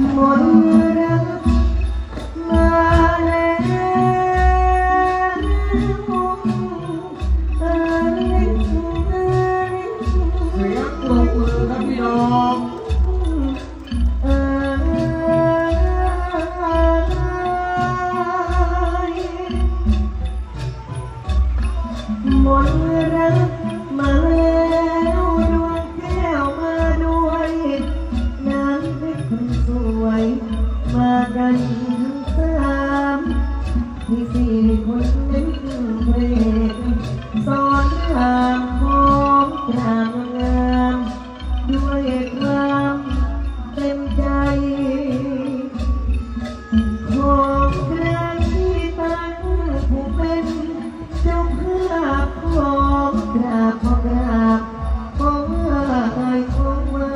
หมดรักมาแล้วเอ้ยเอ้ยเสียงปรบมือครับพี่น้องเอ้ยหมดรัก มใจของใครตั้งผู้เป็นเจ้าภาพของกราบขอกราบของไหว้ของไหว้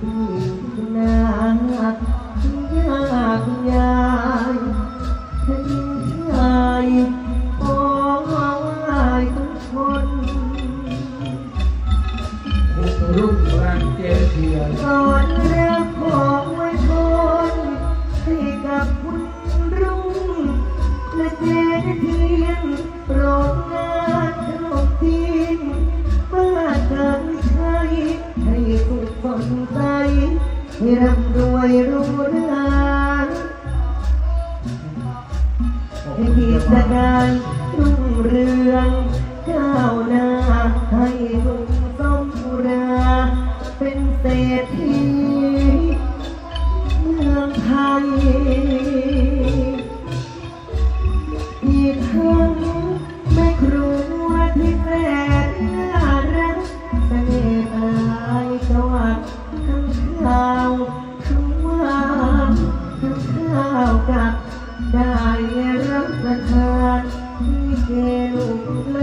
ที่นาที่ยากยายท่านชายของไหว้ทุกคนรุ่งแรงเจเทียนสอนเรื่อ และเจนเทียนโปรดงานขนมจีนเมื่อเกิดใช้ให้สุขสนใจให้ร่ำรวยรู้เรื่องให้กิจการรุ่งเรืองก้าวหน้าให้ลุงสมราเป็นเศรษฐีเมืองไทย ได้รับประทานที่เกลูกหล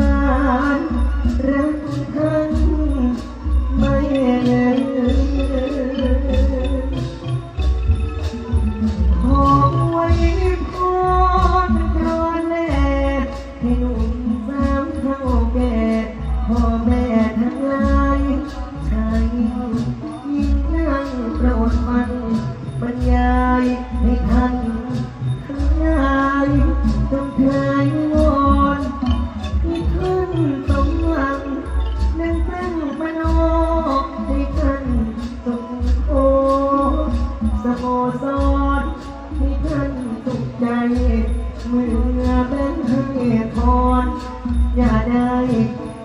เมื่อเป็นให้พรอย่าได้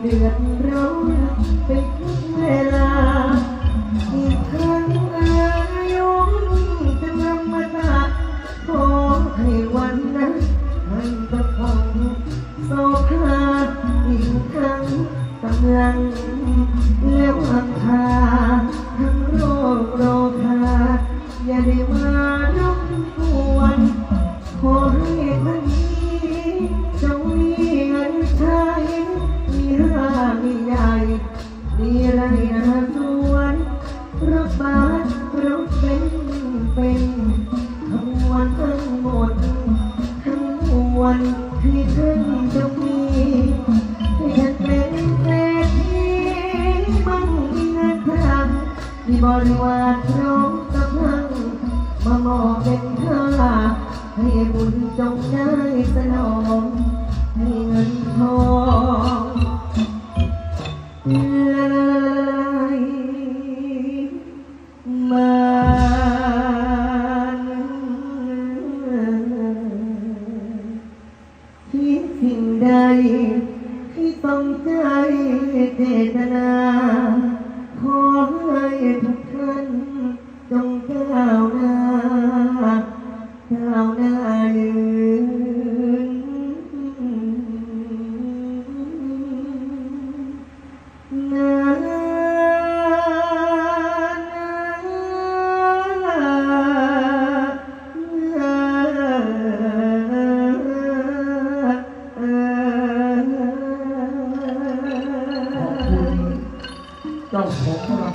เดือดร้อนไปทุกเวลา อีกทั้งอายุจะนำมาตัดขอให้วันนั้นให้ประคองโซภาอีกทั้งกำลังแล้วอังคาทั้งโรคโรคาอย่าได้มา ที่ท่านจะมีให้ท่านเป็นเศรษฐีมั่งมีเงินทำมีบริวารพร้อมกำลังมามอบเป็นค่าให้บุญจงได้สนอง งใจเจตนา 到时候，不能